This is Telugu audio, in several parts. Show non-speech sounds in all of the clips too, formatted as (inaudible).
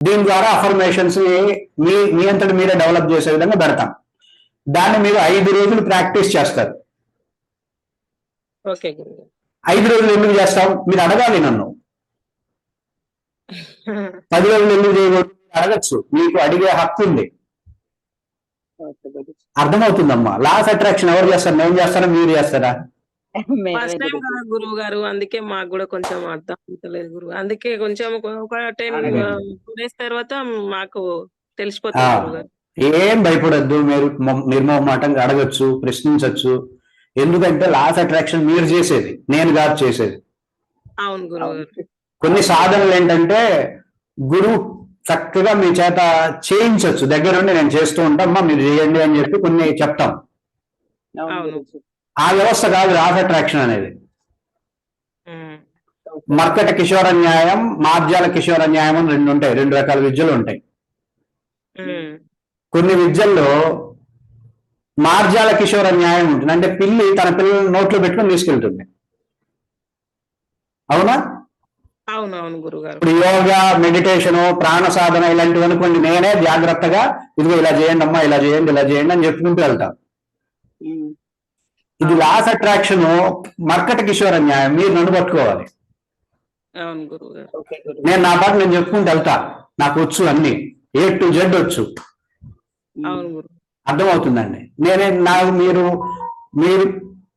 దీని ద్వారా అఫర్మేషన్స్ మీ మీ అంతటి మీరే డెవలప్ చేసే విధంగా పెడతాం. దాన్ని మీరు ఐదు రోజులు ప్రాక్టీస్ చేస్తారు. ఐదు రోజులు ఎందుకు చేస్తాం మీరు అడగాలి నన్ను. (laughs) పది రోజులు ఎందుకు చేయకూడదు? అడగచ్చు. మీకు అడిగే హక్కు ఉంది. అర్థమవుతుందమ్మా. లాస్ అట్రాక్షన్ ఎవరు చేస్తారు? నేను చేస్తారా మీరు చేస్తారా? First time guruji. కదా గురువు గారు అందుకే మాకు కూడా కొంచెం అర్థం అవుతలేదు గురువు అందుకే కొంచెం ఒక- టెన్. డేస్ తర్వాత మాకు తెలిసిపోతుంది ఏం భయపడద్దు మీరు మొ- నిర్మోహమాటంగా అడగచ్చు ప్రశ్నించవచ్చు ఎందుకంటే లాస్ అట్రాక్షన్ మీరు చేసేది నేను కాదు చేసేది. అవును గురువు గారు. కొన్ని సాధనలు ఏంటంటే గురువు చక్కగా మీ చేత చేయించవచ్చు దగ్గరుండి నేను చేస్తూ ఉంటామ్మా మీరు చేయండి అని చెప్పి కొన్ని చెప్తాం. ఆ వ్యవస్థ కాదు లాస్ అట్రాక్షన్ అనేది. మర్కట కిషోర న్యాయం మార్జాల కిషోర న్యాయం అని రెండు ఉంటాయి రెండు రకాల విద్యలు ఉంటాయి. కొన్ని విద్యల్లో మార్జాల కిషోర న్యాయం ఉంటుంది. అంటే పిల్లి తన పిల్లల్ని నోట్లో పెట్టుకొని తీసుకెళ్తుంది. అవునా? అవును అవును గురువు గారు ఇప్పుడు యోగా మెడిటేషన్ ప్రాణ సాధన ఇలాంటివన్నీ కొన్ని నేనే జాగ్రత్తగా ఇదిగో ఇలా చేయండి అమ్మా ఇలా చేయండి ఇలా చేయండి అని చెప్పుకుంటూ వెళ్తాం. ఉమ్. ఇది లాస్ అట్రాక్షన్ మర్కట కిషోర న్యాయం. మీరు నన్ను పట్టుకోవాలి. నేను నా పాటు నేను చెప్పుకుంటూ వెళ్తా. నాకు వచ్చు అన్ని. ఏ టు జెడ్ వచ్చు. అర్థమవుతుందండి. నేనే నాకు మీరు మీరు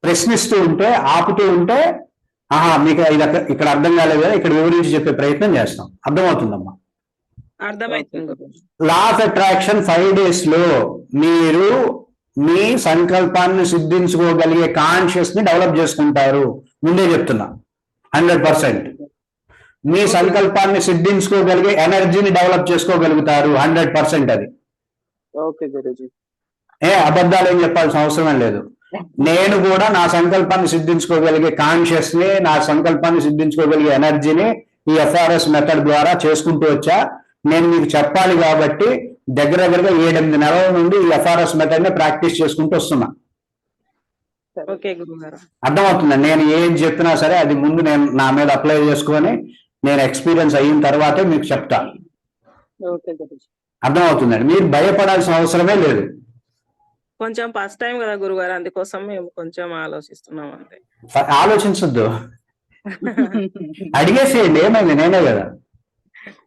ప్రశ్నిస్తూ ఉంటే ఆపుతూ ఉంటే ఆహా మీకు ఇది ఇక్కడ అర్థం కాలేదు కదా ఇక్కడ వివరించి చెప్పే ప్రయత్నం చేస్తాం. అర్థమవుతుందమ్మా? అర్థమవుతుంది గురువు. లా ఆఫ్ అట్రాక్షన్ ఫైవ్ డేస్లో మీరు మీ సంకల్పాన్ని సిద్ధించుకోగలిగే కాన్షియస్ని డెవలప్ చేసుకుంటారు. ముందే చెప్తున్నా. హండ్రెడ్ పర్సెంట్ మీ సంకల్పాన్ని సిద్ధించుకోగలిగే ఎనర్జీని డెవలప్ చేసుకోగలుగుతారు. హండ్రెడ్ పర్సెంట్ అది. ఓకే గురూజీ. ఏ అబద్ధాలు ఏం చెప్పాల్సిన అవసరం లేదు. నేను కూడా నా సంకల్పాన్ని సిద్ధించుకోగలిగే కాన్షియస్ని నా సంకల్పాన్ని సిద్ధించుకోగలిగే ఎనర్జీని ఈ ఎఫ్ఆర్ఎస్ మెథడ్ ద్వారా చేసుకుంటూ వచ్చా. నేను మీకు చెప్పాలి కాబట్టి దగ్గర దగ్గరగా ఏడెనిమిది నెలల నుండి ఈ ఎఫ్ఆర్ఎస్ మెథడ్ని ప్రాక్టీస్ చేసుకుంటూ వస్తున్నా. అర్థమవుతుంది? నేను ఏం చెప్పినా సరే అది ముందు నేను నా మీద అప్లై చేసుకొని నేను ఎక్స్పీరియన్స్ అయిన తర్వాతే మీకు చెప్తా. ఓకే గురూజీ. అర్థమవుతుందండి మీరు భయపడాల్సిన అవసరమే లేదు. కొంచెం ఫస్ట్ టైం కదా గురువు గారు అందుకోసం మేము కొంచెం ఆలోచిస్తున్నాం అంతే. ఆలోచించొద్దు. (laughs) అడిగేసేయండి ఏమైంది? నేనే కదా.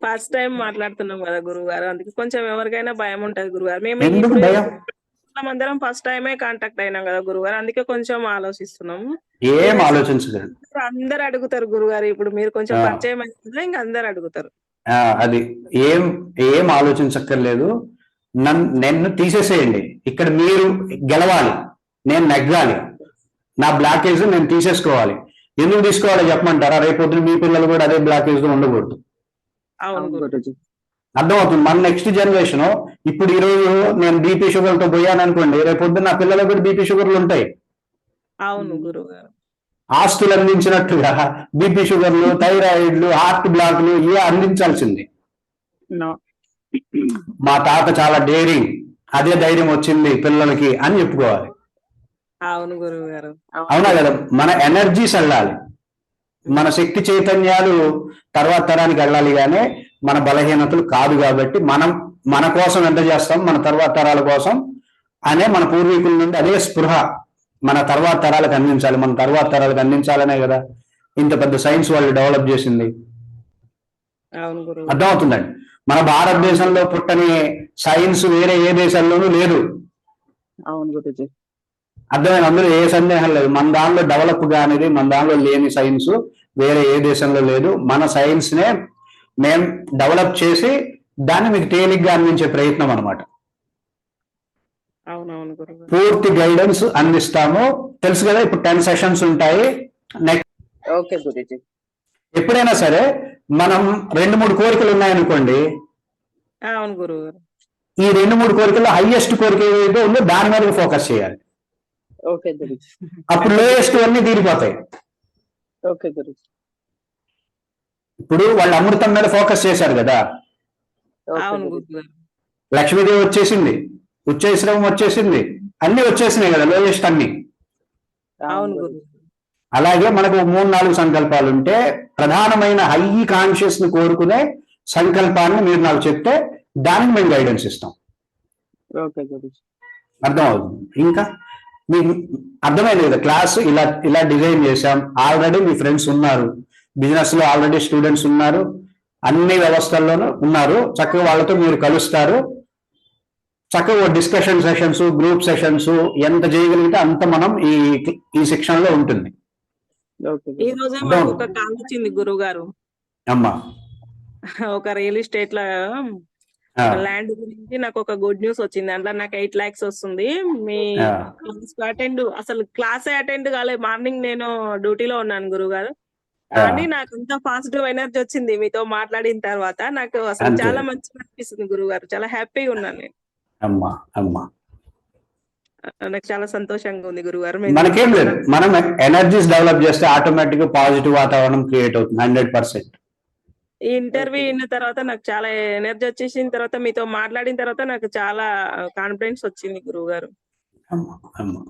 ఫస్ట్ టైం మాట్లాడుతున్నాం కదా గురువు గారు అందుకే కొంచెం ఎవరికైనా భయం ఉంటది గురువు గారు మేము? అందరం ఫస్ట్ టైమే కాంటాక్ట్ అయినాం కదా గురువు గారు అందుకే కొంచెం ఆలోచిస్తున్నాము. ఏం ఆలోచించకండి అందరు అడుగుతారు గురుగారు. ఇప్పుడు మీరు కొంచెం. పరిచయం అయితే ఇంకా అందరు అడుగుతారు. అది ఏం ఏం ఆలోచించక్కర్లేదు. నన్ను నన్ను తీసేసేయండి. ఇక్కడ మీరు గెలవాలి. నేను నెగ్గాలి. నా బ్లాకేజ్ నేను తీసేసుకోవాలి. ఎందుకు తీసుకోవాలో? చెప్పమంటారా? రేపు పొద్దున మీ పిల్లలు కూడా అదే బ్లాకేజ్లో ఉండకూడదు అవును అవును గురు గురూజీ. అర్థమవుతుంది. మన నెక్స్ట్ జనరేషన్ ఇప్పుడు ఈ రోజు నేను బీపీ షుగర్తో పోయాను అనుకోండి రేపు పొద్దున్న నా పిల్లలకు కూడా బీపీ షుగర్లు ఉంటాయి. అవును గురువు గారు. ఆస్తులు అందించినట్టుగా బీపీ షుగర్లు థైరాయిడ్లు హార్ట్ బ్లాక్లు ఇవే అందించాల్సింది. మా తాత చాలా డేరింగ్ అదే ధైర్యం వచ్చింది పిల్లలకి అని చెప్పుకోవాలి. అవును గురువు గారు. అవునా కదా? మన ఎనర్జీస్ వెళ్ళాలి. మన శక్తి చైతన్యాలు తర్వాత తరానికి వెళ్ళాలి కానీ మన బలహీనతలు కాదు కాబట్టి మనం మన కోసం ఎంత చేస్తాం మన తర్వాత తరాల కోసం అనే మన పూర్వీకుల నుండి అదే స్పృహ మన తర్వాత తరాలకు అందించాలి. మన తర్వాత తరాలకు అందించాలనే కదా ఇంత పెద్ద సైన్స్ వాళ్ళు డెవలప్ చేసింది. అర్థమవుతుందండి? మన భారతదేశంలో పుట్టని సైన్స్ వేరే ఏ దేశాల్లోనూ లేదు. అవును గురూజీ. అర్థమైన అందులో ఏ సందేహం లేదు. మన దానిలో డెవలప్ కానిది మన దానిలో లేని సైన్స్ వేరే ఏ దేశంలో లేదు. మన సైన్స్ నే మేము డెవలప్ చేసి దాన్ని మీకు తేలిగ్గా అందించే ప్రయత్నం అనమాట పూర్తి గైడెన్స్ అందిస్తాము. తెలుసు కదా ఇప్పుడు టెన్ సెషన్స్ ఉంటాయి. నెక్స్ట్ ఎప్పుడైనా సరే మనం రెండు మూడు కోరికలు ఉన్నాయనుకోండి. ఈ రెండు మూడు కోరికల్లో హైయెస్ట్ కోరిక ఏదైతే ఉందో దాని మీద ఫోకస్ చేయాలి. ఓకే గురూజీ. అప్పుడు లోయెస్ట్ అన్ని తీరిపోతాయి. ఓకే గురూజీ. ఇప్పుడు వాళ్ళు అమృతం మీద ఫోకస్ చేశారు కదా? లక్ష్మీదేవి వచ్చేసింది ఉచ్చైశ్రవం వచ్చేసింది అన్ని వచ్చేసినాయి కదా లోయెస్ట్ అన్ని. అలాగే మనకు మూడు నాలుగు సంకల్పాలు ఉంటే ప్రధానమైన హై కాన్షియస్ని కోరుకునే సంకల్పాన్ని మీరు నాకు చెప్తే దానికి మేము గైడెన్స్ ఇస్తాం. ఓకే గురుజీ. అర్థం అవుతుంది ఇంకా? మీకు అర్థమైంది కదా క్లాస్ ఇలా ఇలా డిజైన్ చేశాం. ఆల్రెడీ మీ ఫ్రెండ్స్ ఉన్నారు. బిజినెస్లో ఆల్రెడీ స్టూడెంట్స్ ఉన్నారు. అన్ని వ్యవస్థల్లోనూ ఉన్నారు. చక్కగా వాళ్ళతో మీరు కలుస్తారు. చక్కగా డిస్కషన్ సెషన్స్ గ్రూప్ సెషన్స్ ఎంత చేయగలిగితే అంత మనం ఈ ఈ శిక్షణలో ఉంటుంది. ఓకే ఈ రోజే ఒక కాల్ వచ్చింది గురువు గారు అమ్మా. ఒక రియల్ ఎస్టేట్లో ల్యాండ్ గురించి నాకు ఒక గుడ్ న్యూస్ వచ్చింది. అందులో నాకు ఎయిట్ లాక్స్ వస్తుంది. మీ అటెండ్ అసలు క్లాసే అటెండ్ కాలే. మార్నింగ్ నేను డ్యూటీలో ఉన్నాను గురువు గారు. కానీ నాకు అంత పాజిటివ్ ఎనర్జీ వచ్చింది మీతో మాట్లాడిన తర్వాత. నాకు అసలు. చాలా మంచిగా అనిపిస్తుంది గురువు గారు చాలా హ్యాపీగా ఉన్నాను నేను. అమ్మా అమ్మా. నాకు చాలా సంతోషంగా ఉంది గురువు గారు మనకేం లేదు. మనం ఎనర్జీస్ డెవలప్ చేస్తే ఆటోమేటిక్గా పాజిటివ్ వాతావరణం క్రియేట్ అవుతుంది. Hundred percent. ఈ ఇంటర్వ్యూ అయిన తర్వాత నాకు చాలా ఎనర్జీ వచ్చేసిన తర్వాత మీతో మాట్లాడిన తర్వాత నాకు చాలా కాన్ఫిడెన్స్ వచ్చింది గురువు గారు అమ్మా అమ్మా.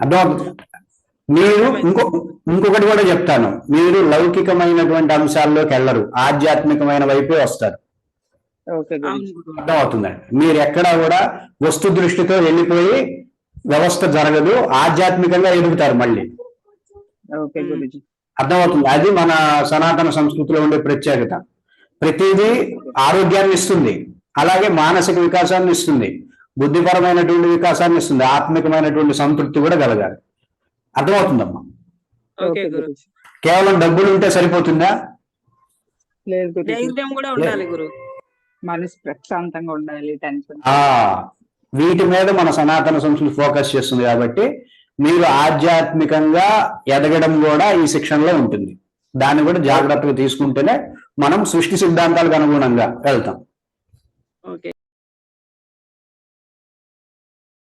అర్థమవుతుంది మీరు ఇంకో ఇంకొకటి కూడా చెప్తాను. మీరు లౌకికమైనటువంటి అంశాల్లోకి వెళ్ళరు. ఆధ్యాత్మికమైన వైపే వస్తారు. అర్థమవుతుందండి. మీరు ఎక్కడా కూడా వస్తు దృష్టితో వెళ్ళిపోయి వ్యవస్థ జరగదు. ఆధ్యాత్మికంగా ఎదుగుతారు మళ్ళీ. ఓకే గురుజీ. అర్థమవుతుంది. అది మన సనాతన సంస్కృతిలో ఉండే ప్రత్యేకత. ప్రతిదీ ఆరోగ్యాన్ని ఇస్తుంది. అలాగే మానసిక వికాసాన్ని ఇస్తుంది. బుద్ధిపరమైనటువంటి వికాసాన్ని ఇస్తుంది. ఆత్మికమైనటువంటి సంతృప్తి కూడా కలగాలి. అర్థమవుతుందమ్మా? కేవలం డబ్బులు ఉంటే సరిపోతుందా? లేదు గురుజీ. ధైర్యం కూడా ఉండాలి గురు. మనసు ప్రశాంతంగా ఉండాలి టెన్షన్ ఆ వీటి మీద మన సనాతన సంస్కృతి ఫోకస్ చేస్తుంది కాబట్టి మీరు ఆధ్యాత్మికంగా ఎదగడం కూడా ఈ శిక్షణలో ఉంటుంది. దాన్ని కూడా జాగ్రత్తగా తీసుకుంటేనే మనం సృష్టి సిద్ధాంతాలకు అనుగుణంగా వెళ్తాం. ఓకే.